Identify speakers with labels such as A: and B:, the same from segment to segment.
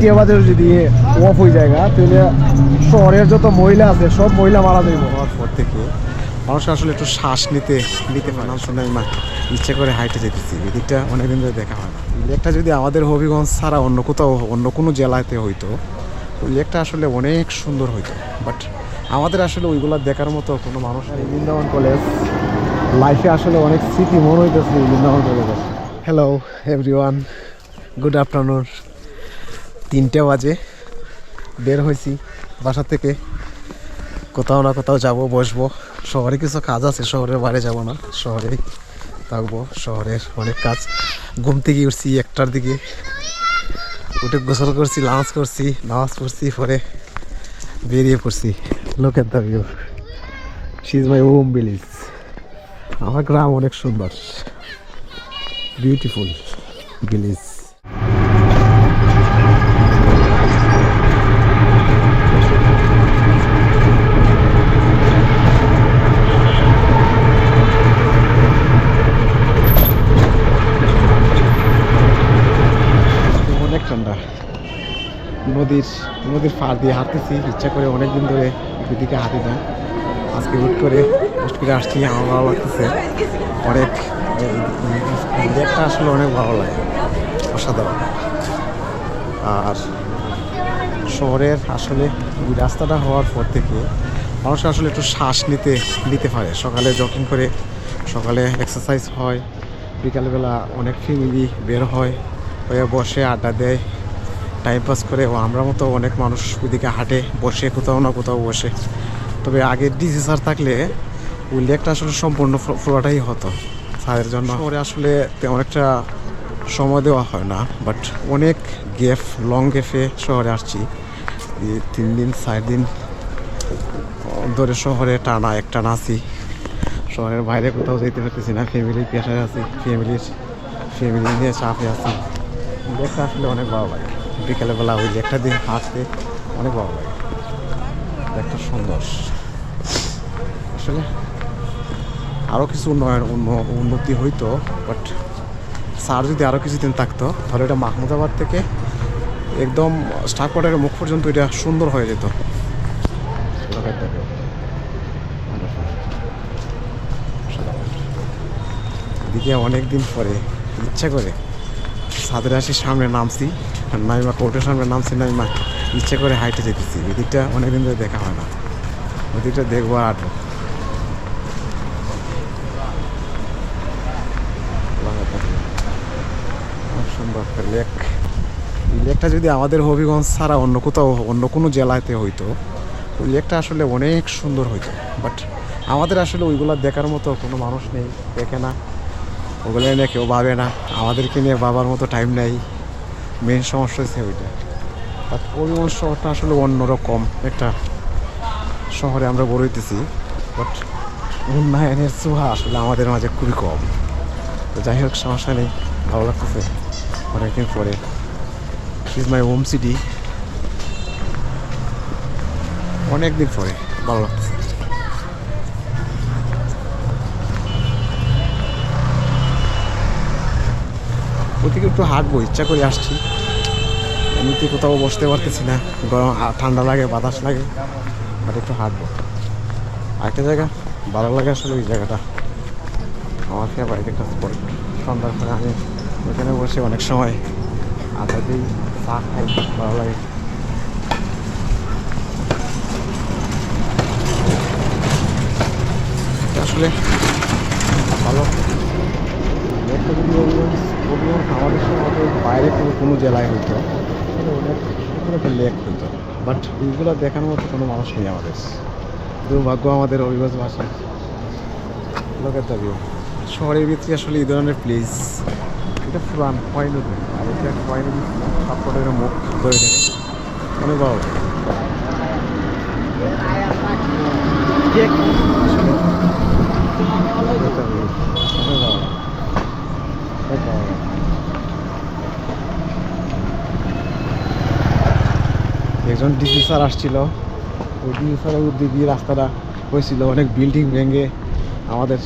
A: টিয়াবাদের যদি অফ হয়ে জায়গা তাহলে শহরের যত মহিলা আছে সব মহিলা মারা যাইব।
B: হওয়ার পর থেকে মানুষ আসলে একটু শ্বাস নিতে নিতে পারে নাম শুনে আমি মা ইচ্ছে করে হাইটে যেতেছি। এদিকটা অনেকদিন ধরে দেখা হয় না। লেকটা যদি আমাদের হবিগঞ্জ ছাড়া অন্য কোথাও অন্য কোনো জেলাতে হইতো ওই লেকটা আসলে অনেক সুন্দর হইতো। বাট আমাদের আসলে ওইগুলা দেখার মতো কোনো মানুষ
A: আর বৃন্দাবন কলেজ লাইফে আসলে অনেক স্মৃতি মনে হইতেছে বৃন্দাবন কলেজে।
B: হ্যালো এভরিওয়ান গুড আফটারনুন তিনটে বাজে। বের হয়েছি বাসা থেকে। কোথাও না কোথাও যাব, বসবো। শহরে কিছু কাজ আছে, শহরের বাইরে যাব না। শহরেই থাকব, শহরের অনেক কাজ। ঘুম থেকে উঠছি একটার দিকে। উঠে গোসল করছি লাঞ্চ করছি নামাজ পড়ছি, পরে বেরিয়ে পড়ছি। লোকের at the view she is my home village আমার গ্রাম অনেক সুন্দর। বিউটিফুল ভিলেজ অনেক ঠান্ডা নদীর নদীর পাড় দিয়ে হাঁটতেছি, ইচ্ছা করে অনেক দিন ধরে এদিকে হাঁটি না আজকে হুট করে হুট করে আসছি, আমার ভালো লাগতেছে। অনেক লেকটা আসলে অনেক ভালো লাগে, অসাধারণ। আর শহরের আসলে ওই রাস্তাটা হওয়ার পর থেকে মানুষ আসলে একটু শ্বাস নিতে নিতে পারে। সকালে জগিং করে, সকালে এক্সারসাইজ হয়, বিকালবেলা অনেক ফ্যামিলি বের হয়, হয়ে বসে আড্ডা দেয়। টাইম পাস করে ও আমরা মতো অনেক মানুষ ওইদিকে হাঁটে, বসে, কোথাও না কোথাও বসে। তবে আগে ডিসি থাকলে ওই লেকটা আসলে সম্পূর্ণ ফ্লো- হতো। স্যারের জন্য পরে আসলে তেমন একটা সময় দেওয়া হয় না বাট অনেক গেফ লং গেফে শহরে আসছি। তিন দিন, চার দিন ধরে শহরে টানা একটা নাচি শহরের বাইরে কোথাও যেতে পারতেছি না ফ্যামিলির পেশায় আছি ফ্যামিলির ফ্যামিলি নিয়ে চাপে আছি। লেকটা আসলে অনেক ভালো লাগে। বিকেলবেলা ওই লেকটা দিন হাঁটতে অনেক ভালো লাগে। লেকটা সুন্দর আসলে আরও কিছু উন্নয়ন, উন্ন- উন্নতি হইতো বাট স্যার যদি আরও কিছুদিন থাকতো, তাহলে এটা মাহমুদাবাদ থেকে একদম স্টাকওয়াটারের মুখ পর্যন্ত এটা সুন্দর হয়ে যেত। এদিকে অনেক দিন পরে ইচ্ছা করে সাদের আসির সামনে নামছি। নাইমা কোর্টের সামনে নামছি, নাইমা ইচ্ছে করে হাইটে যেতেছি। এদিকটা অনেকদিন ধরে দেখা হয় না। ওদিকটা দেখব আর খুব সুন্দর একটা লেক। লেকটা যদি আমাদের হবিগঞ্জ ছাড়া অন্য কোথাও, অন্য কোনো জেলাতে হইতো, ওই লেকটা আসলে অনেক সুন্দর হইতো। বাট আমাদের আসলে ওইগুলো দেখার মতো কোনো মানুষ নেই, দেখে না। ওগুলো নিয়ে কেউ ভাবে না। আমাদেরকে নিয়ে বাবার মতো টাইম নেই। মেন সমস্যা হচ্ছে ওইটা। আর হবিগঞ্জ শহরটা আসলে অন্যরকম। একটা শহরে আমরা বড় হইতেছি বাট উন্নয়নের ছোঁয়া আসলে আমাদের মাঝে খুবই কম। তো যাই হোক, সমস্যা নেই। ভালো লাগতেছে। অনেকদিন পরে। ইজ মাই হোম সিটি অনেকদিন পরে। ভালো লাগতেছে। ওদিকে একটু হাঁটবো, ইচ্ছা করে আসছি। এমনিতে কোথাও বসতে পারতেছি না, গরম ঠান্ডা লাগে, বাতাস লাগে, বাট একটু হাঁটবো। আরেকটা জায়গা, ভালো লাগে আসলে ওই জায়গাটা। আমার ফেভারিট একটা স্পট সন্ধ্যার পরে আমি ওখানে বসে অনেক সময় আড্ডা দিই, চা খাই, ভালো লাগে। আসলে ভালো। লেকটা যদি অভিগঞ্জ আমাদের সময় বাইরে কোনো কোনো জেলায় হইতো একটা লেক হইতো বাট এইগুলো দেখানোর মতো কোনো মানুষ নেই আমাদের। দুর্ভাগ্য আমাদের অভিগঞ্জ ভাষায়। লোকের দাবিও শহরের ভিতরে আসলে এই ধরনের প্লেস এটা পুরান আর এটা হয় নদী সাপোর্টের মুখ ধরে নেবে অনেক ভালো অনেক একজন ডিসি স্যার আসছিল। ওই ডিসি স্যারের উদ্যোগী রাস্তাটা হয়েছিল। অনেক বিল্ডিং ভেঙে আমাদের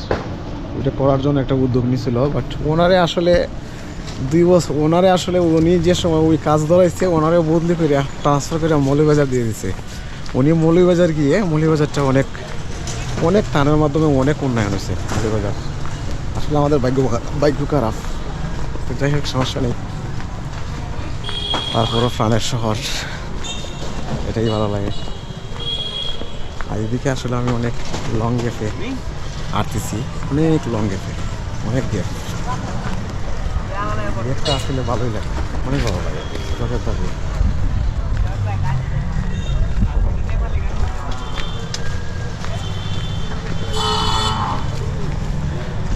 B: ওইটা করার জন্য একটা উদ্যোগ নিয়েছিল বাট ওনারে আসলে দুই বছর, ওনারে আসলে উনি যে সময় ওই কাজ ধরাইছে, ওনারে বদলি করে ট্রান্সফার করে মৌলিবাজার দিয়ে দিছে। উনি মৌলিবাজার গিয়ে মৌলিবাজারটা অনেক অনেক টানের মাধ্যমে অনেক উন্নয়ন হয়েছে মৌলিবাজার আসলে আমাদের ভাগ্য ভাগ্য খারাপ। তো যাই হোক, সমস্যা নেই। তারপরও প্রাণের শহর, এটাই ভালো লাগে। আর এদিকে আসলে আমি অনেক লং গেপে হাঁটতেছি, অনেক লং গেপে অনেক গেপ গেপটা আসলে ভালোই লাগে, অনেক ভালো লাগে। চোখের দাবি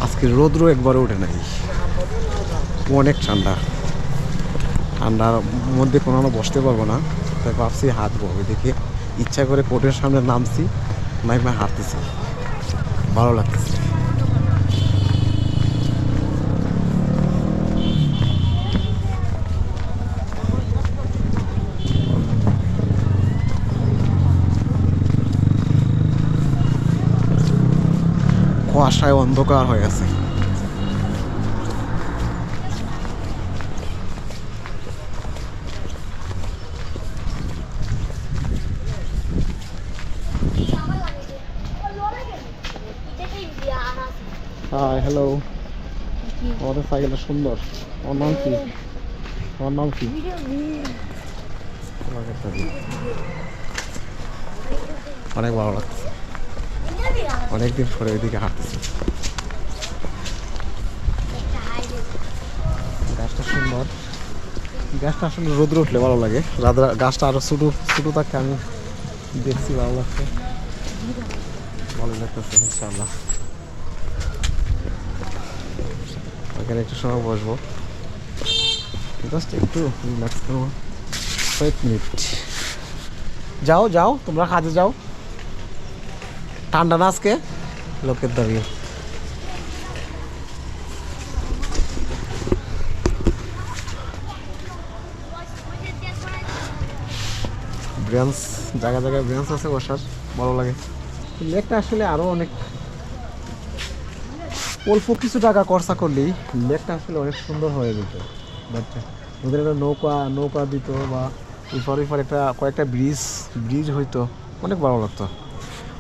B: আজকে রোদ্র একবারও ওঠে নাই। অনেক ঠান্ডা। ঠান্ডার মধ্যে কোনো আমরা বসতে পারব না। তাই ভাবছি হাঁটবো। ওইদিকে ইচ্ছা করে কোর্টের সামনে নামছি নাইমে হাঁটতেছি। ভালো লাগতেছে। কুয়াশায় অন্ধকার হয়ে গেছে। সাইকেলটা সুন্দর। ওর নাম কি? ওর নাম কি। অনেক ভালো লাগছে। অনেকদিন পরে ওইদিকে হাঁটতেছি গাছটা সুন্দর। গাছটা আসলে রোদ্র উঠলে ভালো লাগে। রাধা গাছটা আরও ছোটো ছোটো থাকতে আমি দেখছি ভালো লাগছে। ভালো লাগতেছে, ইনশাআল্লাহ। ওখানে একটু সময় বসবো। জাস্ট একটু রিল্যাক্স করব। মিনিট যাও যাও, তোমরা কাজে যাও। ঠান্ডা না আজকে? লোকের দাবি। ব্রেঞ্চ জায়গা জায়গায় ব্রেঞ্চ আছে বসার। ভালো লাগে। লেকটা আসলে আরও অনেক অল্প কিছু টাকা খরচা করলেই লেকটা আসলে অনেক সুন্দর হয়ে যেত। বাট ওদের একটা নৌকা নৌকা দিত বা ইফার ইফার একটা কয়েকটা ব্রিজ ব্রিজ হইতো, অনেক ভালো লাগতো।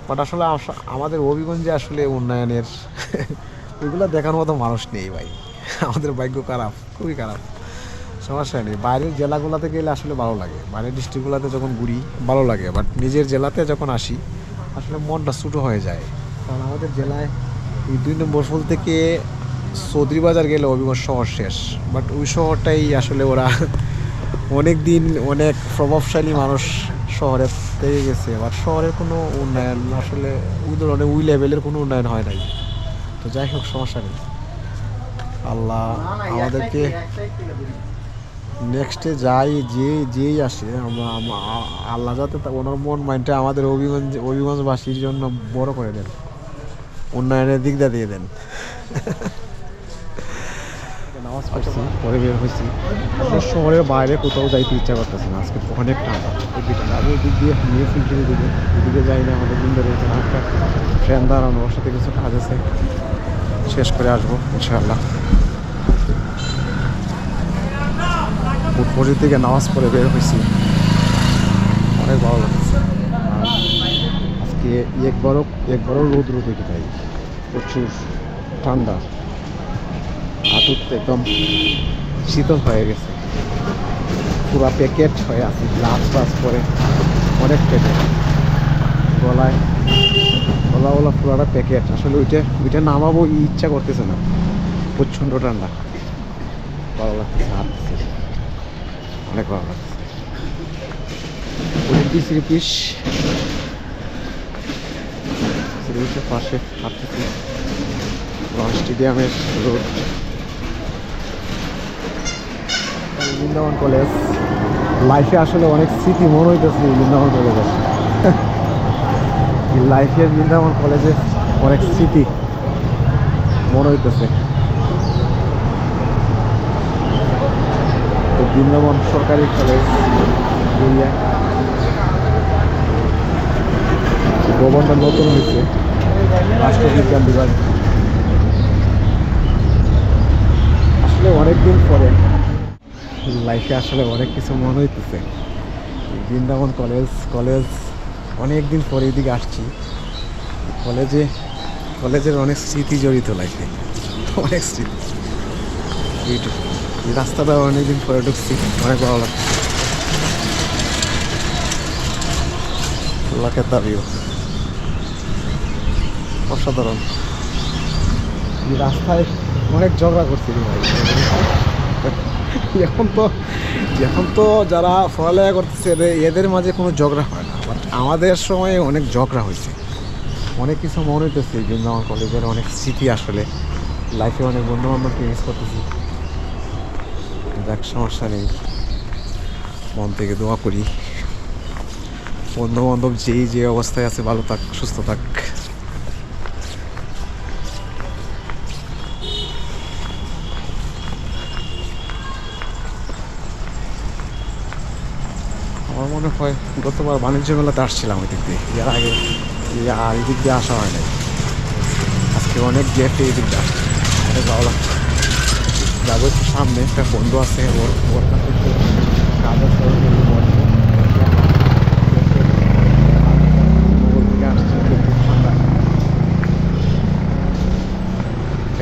B: বাট আসলে আস- আমাদের হবিগঞ্জে আসলে উন্নয়নের ওইগুলো দেখার মতো মানুষ নেই ভাই। আমাদের ভাগ্য খারাপ, খুবই খারাপ। সমস্যা নেই। বাইরের জেলাগুলোতে গেলে আসলে ভালো লাগে। বাইরের ডিস্ট্রিক্টগুলোতে যখন ঘুরি, ভালো লাগে। বাট নিজের জেলাতে যখন আসি, আসলে মনটা ছোটো হয়ে যায়। কারণ আমাদের জেলায় এই দুই নম্বর ফুল থেকে চৌধুরী বাজার গেলে অভিগঞ্জ শহর শেষ। বাট ওই শহরটাই আসলে ওরা অনেক দিন অনেক প্রভাবশালী মানুষ শহরে থেকে গেছে। বাট শহরের কোনো উন্নয়ন আসলে ওই ধরনের ওই লেভেলের কোনো উন্নয়ন হয় নাই। তো যাই হোক, সমস্যা নেই। আল্লাহ আমাদেরকে নেক্সটে যাই, যে যেই আসে, আমরা আল্লাহ যাতে ওনার মন মাইন্ডটা আমাদের অভিগঞ্জ অভিগঞ্জবাসীর জন্য বড় করে দেন। উন্নয়নের দিকটা দিয়ে দেন। নামাজ পড়ছি, পরে বের হয়েছি। আসলে শহরের বাইরে কোথাও যাইতে ইচ্ছা করতেছে না, আজকে অনেক এদিকে আমি এদিক দিয়ে নিয়ে ফিল্টারে দিকে এদিকে যাই না, আমাদের দিন ধরে একটা ট্রেন দাঁড়ানো, ওর সাথে কিছু কাজ আছে। শেষ করে আসব, ইনশাআল্লাহ। ফুটবলের দিকে নামাজ পড়ে বের হয়েছি। অনেক ভালো আর আজকে একবারও একবারও রোদ পাই প্রচুর ঠান্ডা। হাঁটুর তো একদম শীতল হয়ে গেছে। পুরা প্যাকেট হয়ে আছে। গ্লাস ফ্লাস করে অনেক প্যাকেট গলায় গলা ওলা পুরাটা প্যাকেট আসলে ওইটা ওইটা নামাবো ইচ্ছা করতেছে না। প্রচণ্ড ঠান্ডা। ভালো লাগতেছে হাঁটতেছি অনেক ভালো রুপিস সিরিজের পাশে লঞ্চ স্টেডিয়ামের রোড। বৃন্দাবন কলেজ। লাইফে আসলে অনেক স্মৃতি মনে হইতেছে বৃন্দাবন কলেজের এই লাইফের বৃন্দাবন কলেজে অনেক স্মৃতি মনে হইতেছে। তো বৃন্দাবন সরকারি কলেজ ভবনটা নতুন হয়েছে রাষ্ট্রবিজ্ঞান বিভাগ। আসলে অনেক দিন পরে লাইফে আসলে অনেক কিছু মনে হইতেছে। বৃন্দাবন কলেজ কলেজ অনেক দিন পরে এদিকে আসছি। কলেজে, কলেজের অনেক স্মৃতি জড়িত লাইফে। অনেক স্মৃতি। এই রাস্তাটা অনেকদিন পরে ঢুকছি অনেক ভালো লাগছে। লাখের দাবিও অসাধারণ। রাস্তায় অনেক ঝগড়া করছি ভাই। এখন তো এখন তো যারা পড়ালেখা করতেছে এদের মাঝে কোনো ঝগড়া হয় না। বাট আমাদের সময়ে অনেক ঝগড়া হয়েছে। অনেক কিছু মনে হইতেছে বৃন্দাবন কলেজের অনেক স্মৃতি আসলে। লাইফে অনেক বন্ধু বান্ধবকে মিস করতেছি যাক সমস্যা নেই। মন থেকে দোয়া করি। বন্ধু বান্ধব যেই যে অবস্থায় আছে ভালো থাক সুস্থ থাক। আমার মনে হয় গতবার বাণিজ্য মেলাতে আসছিলাম ওই দিক দিয়ে। এর আগে আর এই দিক দিয়ে আসা হয় নাই আজকে অনেক গেটে এই দিক আসছে। অনেক ভালো লাগছে। যাব একটু সামনে, একটা বন্ধু আছে, ওর ওর কাছে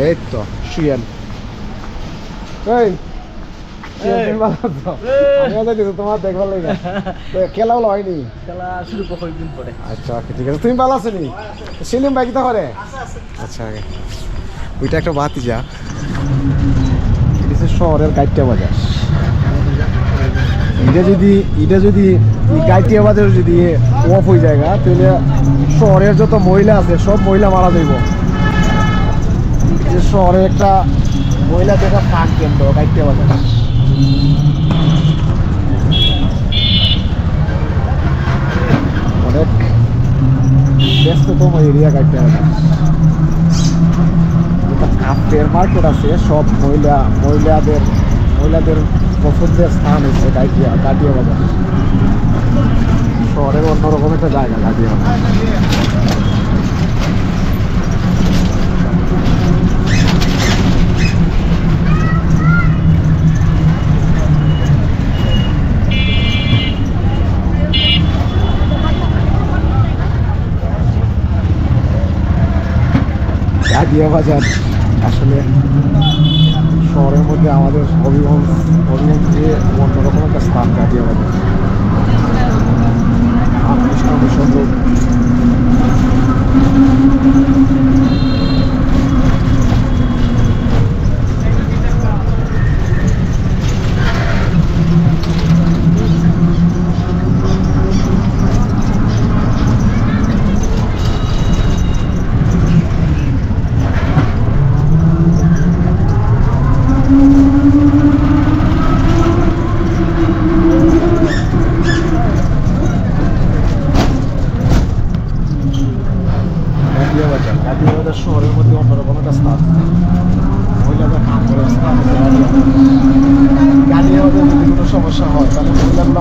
B: এই তো শুয়েন এই তোমার দেখবার লাগে। খেলা হলো হয়নি।
A: খেলা শুরু কয়েকদিন পরে।
B: আচ্ছা ঠিক আছে। তুমি ভালো আছো নি? সেলিম ভাই কিতা করে আচ্ছা ওইটা একটা বাতি যা। শহরের গাইটিয়া বাজার। এটা যদি এটা যদি গাইটিয়া বাজার যদি অফ হয়ে যায় তাহলে শহরের যত মহিলা আছে সব মহিলা মারা যাইব। যে শহরে একটা মহিলা দেখা ফাঁক কেন্দ্র গাইটিয়া বাজার। অনেক ব্যস্ততম এরিয়া গাইতে হবে। কাপের মার্কেট আছে, সব মহিলা, মহিলাদের মহিলাদের পছন্দের স্থান হচ্ছে গাইটিয়া গাটিয়া বাজার। শহরের অন্যরকম একটা জায়গা গাটিয়া বাজার। গাটিয়া বাজার আসলে শহরের মধ্যে আমাদের হবিগঞ্জ হবিগঞ্জ যে অন্যরকম একটা স্থান গাটিয়া বাজার রোড গাটিয়া বাজার গাটিয়া বাজার শহরের মধ্যে অন্যরকম একটা স্থান মহিলাদের কাম করার স্থান হচ্ছে গাটিয়া বাজার গাটিয়া বাজার যদি কোনো সমস্যা হয়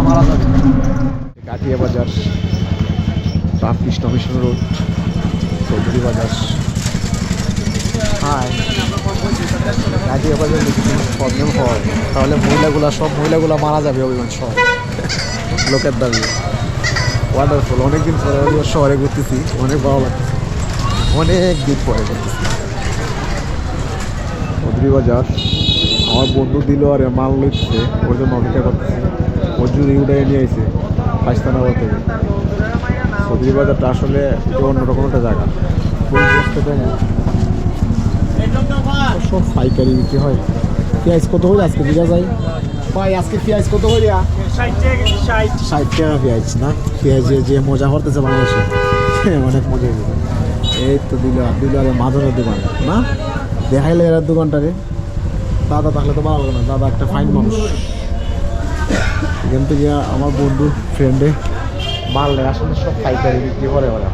B: মারা যাবে গাটিয়া বাজার, রামকৃষ্ণ মিশন রোড, চৌধুরী বাজার, হাই। গাটিয়া বাজার যদি প্রবলেম হয়, তাহলে মহিলাগুলা, সব মহিলাগুলা মারা যাবে অভিমান শহর লোকের দাবি। ওয়ান্ডারফুল অনেকদিন পরে শহরে ঘুরতেছি, অনেক ভালো লাগতেছে। অনেক দিন পরে ঘুরতেছি। চৌধুরী বাজার। আমার বন্ধু দিল আর মাল লিখছে ওর জন্য অপেক্ষা করতেছে। ওর জুড়ি উঠে নিয়ে আইছে পাঁচতানগর থেকে। চৌধুরী বাজারটা আসলে অন্যরকম একটা জায়গা। সব পাইকারি বিক্রি হয়। পেঁয়াজ কত করে আজকে? দিঘা যায়? ভাই, আজকে পেঁয়াজ কত করে ষাট টাকা পেঁয়াজ, না? পেঁয়াজে যে মজা করতেছে বাংলাদেশে। অনেক মজা এই তো দিল দিল আরে মাদনের দোকান, না? দেখাইলে এর দোকানটা রে দাদা, তাহলে তো ভালো হবে না। দাদা একটা ফাইন মানুষ। এখান থেকে আমার বন্ধু ফ্রেন্ডে নেয় আসলে সব পাইকারি বিক্রি করে ওরা।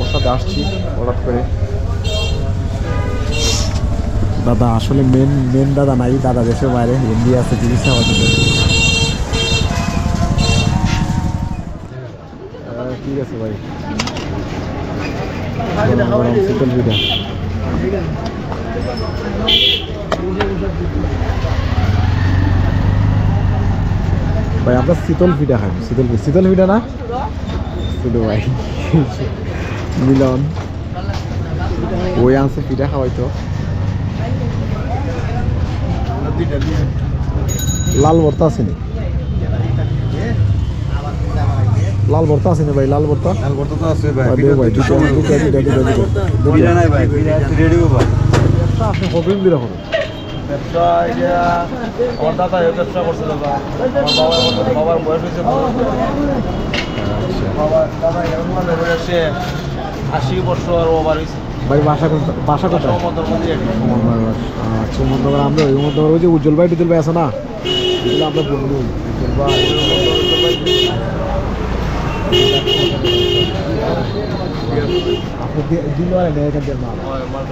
B: ওর সাথে আসছি হঠাৎ করে। দাদা, আসলে মেন মেন দাদা নাই, দাদা দেশের বাইরে। ইন্ডিয়া আছে, চিকিৎসা হতে ঠিক আছে ভাই। শীতল পিঠা ভাই, আমরা শীতল পিঠা খাই। শীতল শীতল পিঠা না? শুধু ভাই। মিলন। ওই আনছে পিঠা খাওয়াইতো। লাল ভর্তা আছে নি লাল ভর্তা আছে নি ভাই? লাল ভর্তা?
C: লাল ভর্তা তো আছে ভাই
B: দেও ভাই দুটো দুটো দুটো দুটো দুটো
C: দুইটা নাই ভাই রেডি ভাই
B: দুটো আপনি হবেন দিলে হবে।
A: ব্যবসা এটা আমার দাদা ব্যবসা করছে দাদা আমার বাবা বাবার বয়স হয়েছে বাবা দাদা এরকম মানে বয়সে আশি বছর ওভার হয়েছে।
B: ভাই বাসা কোথায় বাসা কোথায়?
A: সমতর মধ্যে আর কি।
B: আচ্ছা মধ্যবার আমরা ওই মধ্যবার ওই যে উজ্জ্বল ভাই টুজ্জ্বল ভাই আছে না? এগুলো আমরা বন্ধু। উজ্জ্বল ভাই। দিল আর
A: হয়, মাল-